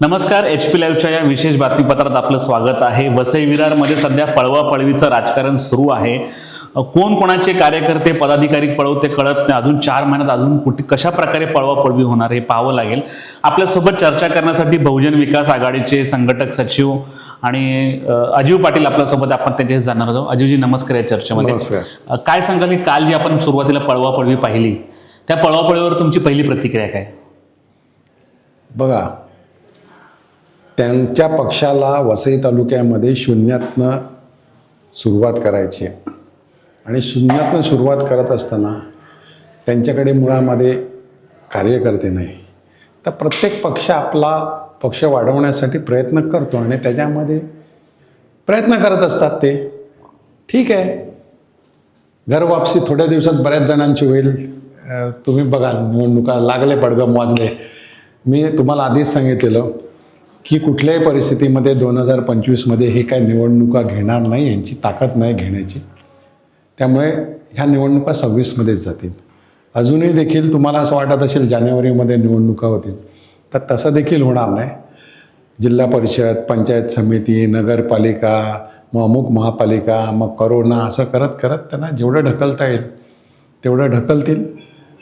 नमस्कार H P लाईव्हच्या या विशेष बातमीपत्रात आपलं स्वागत आहे. वसई विरारमध्ये सध्या पळवापळवीचं राजकारण सुरू आहे. कोण कोणाचे कार्यकर्ते पदाधिकारी पळवते कळत नाही. अजून चार महिन्यात अजून कुठे कशा प्रकारे पळवापळवी होणार हे पाहावं लागेल. आपल्यासोबत चर्चा करण्यासाठी बहुजन विकास आघाडीचे संघटक सचिव आणि अजीव पाटील आपल्यासोबत आपण त्यांच्याशी जाणार आहोत. अजीवजी नमस्कार या चर्चेमध्ये. काय सांगाल की काल जी आपण सुरुवातीला पळवापळवी पाहिली त्या पळवापळवीवर तुमची पहिली प्रतिक्रिया काय? बघा त्यांच्या पक्षाला वसई तालुक्यामध्ये शून्यातनं सुरुवात करायची आहे. आणि शून्यातनं सुरुवात करत असताना त्यांच्याकडे मुळामध्ये कार्यकर्ते नाही. तर प्रत्येक पक्ष आपला पक्ष वाढवण्यासाठी प्रयत्न करतो आणि त्याच्यामध्ये प्रयत्न करत असतात ते. ठीक आहे. घरवापसी थोड्या दिवसात बऱ्याच जणांची होईल. तुम्ही बघाल निवडणुका लागले पडगम वाजले. मी तुम्हाला आधीच सांगितलेलं की कुठल्याही परिस्थितीमध्ये दोन हजार पंचवीसमध्ये हे काय निवडणुका घेणार नाही यांची ताकद नाही घेण्याची. त्यामुळे ह्या निवडणुका सव्वीसमध्येच जातील. अजूनही देखील तुम्हाला असं वाटत असेल जानेवारीमध्ये निवडणुका होतील. तर तसं देखील होणार नाही. जिल्हा परिषद पंचायत समिती नगरपालिका मग अमुक महापालिका मग करोना असं करत करत त्यांना जेवढं ढकलता येईल तेवढं ढकलतील.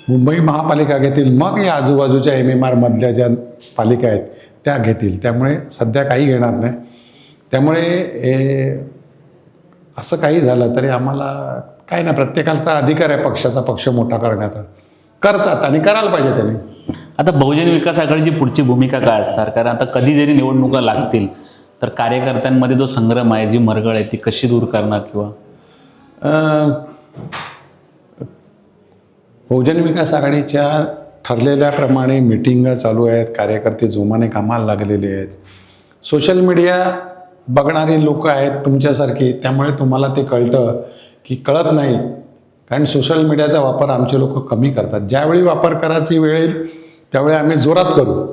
मुंबई महापालिका घेतील. मग या आजूबाजूच्या एम एम आरमधल्या ज्या पालिका आहेत त्या घेतील. त्यामुळे सध्या काही घेणार नाही. त्यामुळे हे असं काही झालं तरी आम्हाला काही नाही. प्रत्येकाचा अधिकार आहे पक्षाचा. पक्ष मोठा करण्याचा. करतात आणि करायला पाहिजे त्यांनी. आता बहुजन विकास आघाडीची पुढची भूमिका काय असणार? कारण आता कधी जरी निवडणुका लागतील तर कार्यकर्त्यांमध्ये जो संग्राम आहे जी मरगळ आहे ती कशी दूर करणार किंवा? बहुजन विकास आघाडीच्या ठरलेल्याप्रमाणे मिटिंगा चालू आहेत कार्यकर्ते जोमाने कामाला लागलेले आहेत. सोशल मीडिया बघणारी लोक आहेत तुमच्यासारखी त्यामुळे तुम्हाला ते कळतं की कळत नाही. कारण सोशल मीडियाचा वापर आमचे लोक कमी करतात. ज्यावेळी वापर करायची वेळ येईल त्यावेळी आम्ही जोरात करू.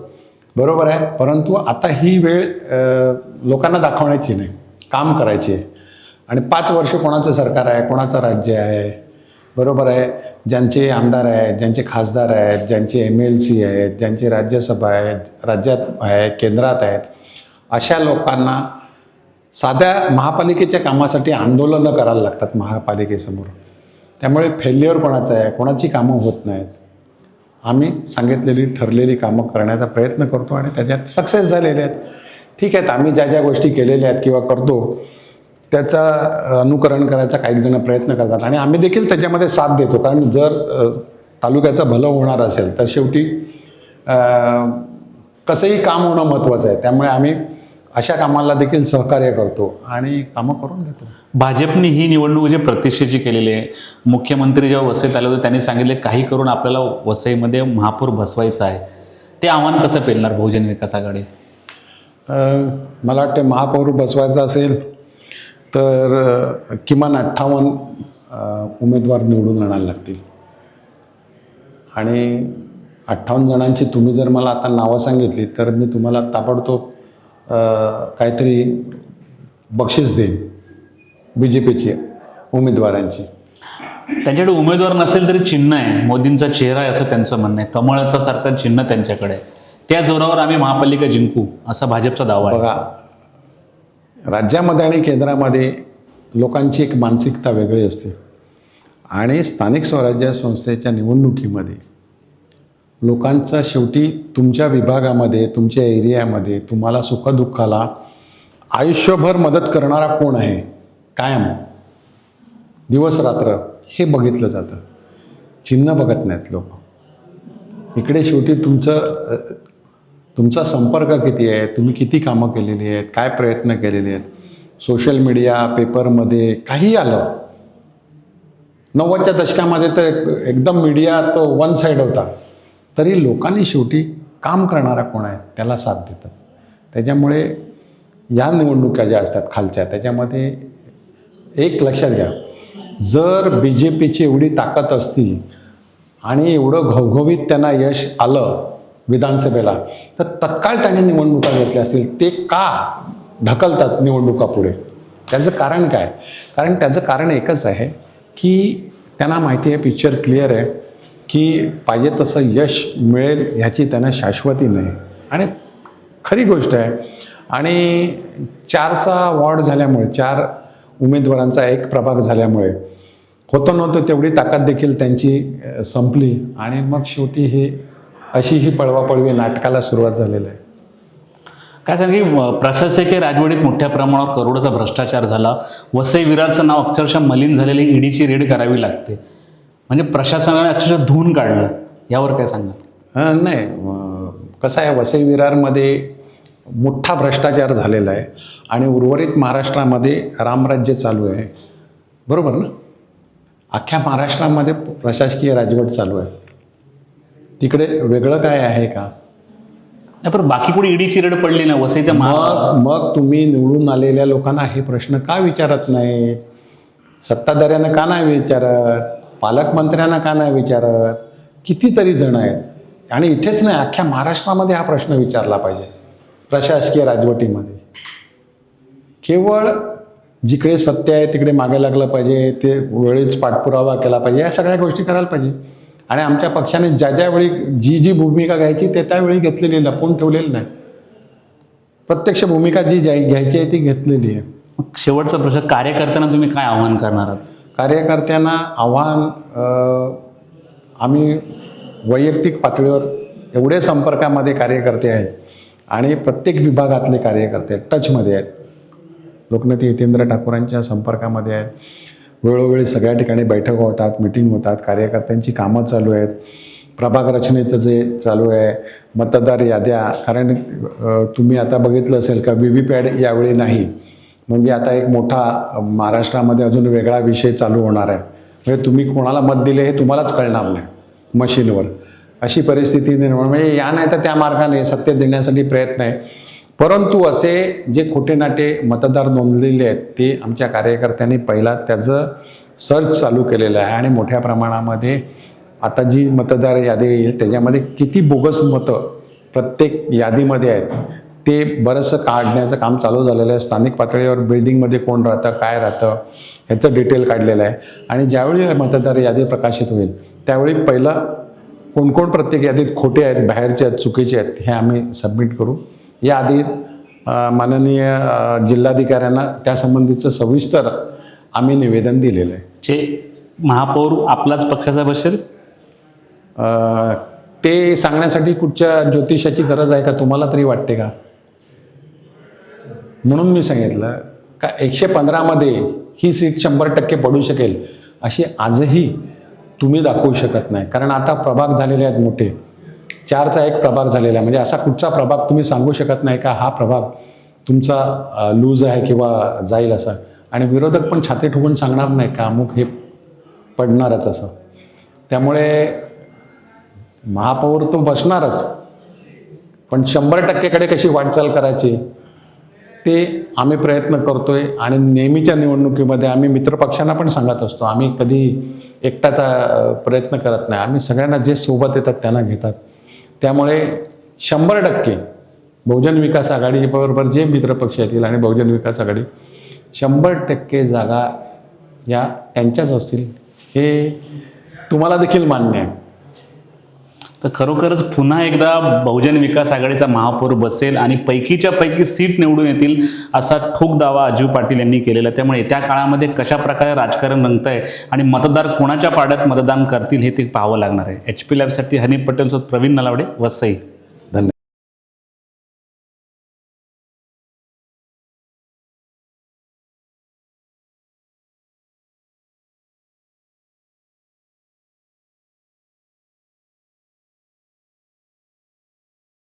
बरोबर आहे? परंतु आता ही वेळ लोकांना दाखवण्याची नाही. काम करायची आहे. आणि पाच वर्ष कोणाचं सरकार आहे कोणाचं राज्य आहे बरोबर आहे. ज्यांचे आमदार आहेत ज्यांचे खासदार आहेत ज्यांचे एम एल सी आहेत ज्यांची राज्यसभा आहेत राज्यात आहे केंद्रात आहेत अशा लोकांना साध्या महापालिकेच्या कामासाठी आंदोलनं करायला लागतात महापालिकेसमोर. त्यामुळे फेल्युअर कोणाचं आहे? कोणाची कामं होत नाहीत? आम्ही सांगितलेली ठरलेली कामं करण्याचा प्रयत्न करतो आणि त्याच्यात सक्सेस झालेले आहेत. ठीक आहेत आम्ही ज्या ज्या गोष्टी केलेल्या आहेत किंवा करतो त्याचा अनुकरण करायचा काही जण प्रयत्न करतात. आणि आम्ही देखील त्याच्यामध्ये साथ देतो. कारण जर तालुक्याचं भलं होणार असेल तर शेवटी कसंही काम होणं महत्त्वाचं आहे. त्यामुळे आम्ही अशा कामाला देखील सहकार्य करतो. आणि कामं करून घेतो. भाजपने ही निवडणूक जे प्रतिष्ठेची केलेली आहे मुख्यमंत्री जेव्हा वसईत आले होते त्यांनी सांगितले काही करून आपल्याला वसईमध्ये महापूर बसवायचा आहे. ते आव्हान कसं पेलणार बहुजन विकास आघाडी? मला वाटते महापौर बसवायचा असेल तर किमान अठ्ठावन्न उमेदवार निवडून आणायला लागतील. आणि अठ्ठावन्न जणांची तुम्ही जर मला आता नावं सांगितली तर मी तुम्हाला ताबडतोब काहीतरी बक्षीस देईन बी जे पीची उमेदवारांची. त्यांच्याकडे उमेदवार नसेल तरी चिन्ह आहे. मोदींचा चेहरा आहे असं त्यांचं म्हणणं आहे. कमळाचं सारखं चिन्ह त्यांच्याकडे आहे. त्या जोरावर आम्ही महापालिका जिंकू असा भाजपचा दावा आहे. बघा राज्यामध्ये आणि केंद्रामध्ये लोकांची एक मानसिकता वेगळी असते. आणि स्थानिक स्वराज्य संस्थेच्या निवडणुकीमध्ये लोकांचा शेवटी तुमच्या विभागामध्ये तुमच्या एरियामध्ये तुम्हाला सुखदुःखाला आयुष्यभर मदत करणारा कोण आहे? कायम. दिवस रात्र हे बघितलं जातं. चिन्ह बघत नाहीत लोक. इकडे शेवटी तुमचं तुमचा संपर्क किती आहे? तुम्ही किती कामं केलेली आहेत? काय प्रयत्न केलेले आहेत? सोशल मीडिया पेपरमध्ये काही आलं? नव्वदच्या दशकामध्ये तर एकदम मीडिया तो वन साईड होता. तरी लोकांनी शेवटी काम करणारा कोण आहे? त्याला साथ देतात. त्याच्यामुळे या निवडणुका ज्या असतात खालच्या त्याच्यामध्ये एक लक्षात घ्या. जर बी जे पीची एवढी ताकद असती आणि एवढं घवघवीत त्यांना यश आलं विधानसभेला. तर तत्काळ त्याने निवडणुका घेतल्या असतील ते का ढकलतात निवडणुका पुढे त्याचं कारण काय? कारण त्याचं कारण एकच आहे की त्यांना माहिती आहे पिक्चर क्लिअर आहे की पाहिजे तसं यश मिळेल ह्याची त्यांना शाश्वती नाही. आणि खरी गोष्ट आहे आणि चारचा वॉर्ड झाल्यामुळे चार उमेदवारांचा एक प्रभाग झाल्यामुळे होतं नव्हतं तेवढी ताकद देखील त्यांची संपली. आणि मग शेवटी हे अशी ही पळवापळवी नाटकाला सुरुवात झालेली आहे. काय सांग की प्रशासकीय राजवटीत मोठ्या प्रमाणावर करोडचा भ्रष्टाचार झाला. वसई विरारचं नाव अक्षरशः मलिन झालेले ईडीची रेड करावी लागते. म्हणजे प्रशासनाने अक्षरशः धुवून काढलं. यावर काय सांगा? नाही कसं आहे वसई विरारमध्ये मोठा भ्रष्टाचार झालेला आहे आणि उर्वरित महाराष्ट्रामध्ये रामराज्य चालू आहे. बरोबर ना? अख्ख्या महाराष्ट्रामध्ये प्रशासकीय राजवट चालू आहे. तिकडे वेगळं काय आहे का? नाही पण बाकी कुठे ईडीची रेड पडली ना वसईच्या मग मग? तुम्ही निवडून आलेल्या लोकांना हे प्रश्न का विचारत नाही? सत्ताधाऱ्यांना का नाही विचारत? पालकमंत्र्यांना का नाही विचारत? कितीतरी जण आहेत. आणि इथेच नाही अख्ख्या महाराष्ट्रामध्ये हा प्रश्न विचारला पाहिजे प्रशासकीय राजवटीमध्ये. केवळ जिकडे सत्य आहे तिकडे मागे लागलं पाहिजे ते वेळीच पाठपुरावा केला पाहिजे या सगळ्या गोष्टी करायला पाहिजे. आणि आमच्या पक्षाने ज्या ज्या वेळी जी जी भूमिका घ्यायची ते त्यावेळी घेतलेली लपवून ठेवलेली नाही. प्रत्यक्ष भूमिका जी ज्या- घ्यायची आहे ती घेतलेली आहे. मग शेवटचा प्रश्न कार्यकर्त्यांना तुम्ही काय आव्हान करणार आहात? कार्यकर्त्यांना आव्हान आम्ही वैयक्तिक पातळीवर एवढे संपर्कामध्ये कार्यकर्ते आहेत आणि प्रत्येक विभागातले कार्यकर्ते टचमध्ये आहेत. लोकनेते हितेंद्र ठाकूरांच्या संपर्कामध्ये आहेत. वेळोवेळी सगळ्या ठिकाणी बैठक होतात मिटिंग होतात कार्यकर्त्यांची कामं चालू आहेत प्रभाग रचनेचं जे चालू आहे मतदार याद्या कारण तुम्ही आता बघितलं असेल का व्ही व्ही पॅड यावेळी नाही. म्हणजे आता एक मोठा महाराष्ट्रामध्ये अजून वेगळा विषय चालू होणार आहे. म्हणजे तुम्ही कोणाला मत दिले हे तुम्हालाच कळणार नाही मशीनवर. अशी परिस्थिती निर्माण म्हणजे या नाही तर त्या मार्गाने सत्य देण्यासाठी प्रयत्न आहे. परंतु असे जे खोटे नाटे मतदार नोंदलेले आहेत ते आमच्या कार्यकर्त्यांनी पहिला त्याचं सर्च चालू केलेलं आहे आणि मोठ्या प्रमाणामध्ये आता जी मतदार यादी येईल त्याच्यामध्ये किती बोगस मतं प्रत्येक यादीमध्ये आहेत ते बरंचसं काढण्याचं काम चालू झालेलं आहे. स्थानिक पातळीवर बिल्डिंगमध्ये कोण राहतं काय राहतं ह्याचं डिटेल काढलेलं आहे. आणि ज्यावेळी मतदार यादी प्रकाशित होईल त्यावेळी पहिलं कोणकोण प्रत्येक यादीत खोटे आहेत बाहेरचे आहेत चुकीचे आहेत हे आम्ही सबमिट करू. या आधी माननीय जिल्हाधिकाऱ्यांना त्यासंबंधीचं सविस्तर आम्ही निवेदन दिलेलं आहे. जे महापौर आपलाच पक्षाचा बसेल? ते सांगण्यासाठी कुठच्या ज्योतिषाची गरज आहे का तुम्हाला तरी वाटते का? म्हणून मी सांगितलं का एकशे पंधरामध्ये ही सीट शंभर टक्के पडू शकेल अशी आजही तुम्ही दाखवू शकत नाही. कारण आता प्रभाग झालेले आहेत मोठे. चारचा एक प्रभाग झालेला आहे. म्हणजे असा कुठचा प्रभाग तुम्ही सांगू शकत नाही का? हा प्रभाग तुमचा लूज आहे किंवा जाईल असा. आणि विरोधक पण छाती ठोकून सांगणार नाही का? अमुक हे पडणारच असं. त्यामुळे महापौर तो बसणारच. पण शंभर टक्केकडे कशी वाटचाल करायची? ते आम्ही प्रयत्न करतोय आणि नेहमीच्या निवडणुकीमध्ये आम्ही मित्रपक्षांना पण सांगत असतो. आम्ही कधी एकटाचा प्रयत्न करत नाही. आम्ही सगळ्यांना जे सोबत येतात त्यांना घेतात. त्यामुळे शंभर टक्के बहुजन विकास आघाडीबरोबर जे मित्रपक्ष येतील आणि बहुजन विकास आघाडी शंभर टक्के जागा या त्यांच्याच असतील हे तुम्हाला देखील मान्य आहे. तर खरोखरच पुन्हा एकदा बहुजन विकास आघाडीचा महापौर बसेल आणि पैकीच्या पैकी सीट निवडून येतील असा ठोक दावा अजीव पाटील यांनी केलेला त्यामुळे त्या काळामध्ये कशा प्रकारे राजकारण रंगत आहे आणि मतदार कोणाच्या पाड्यात मतदान करतील हे ते पाहावं लागणार आहे. एच पी लॅबसाठी हनी पटेल सोबत प्रवीण नलावडे वसई.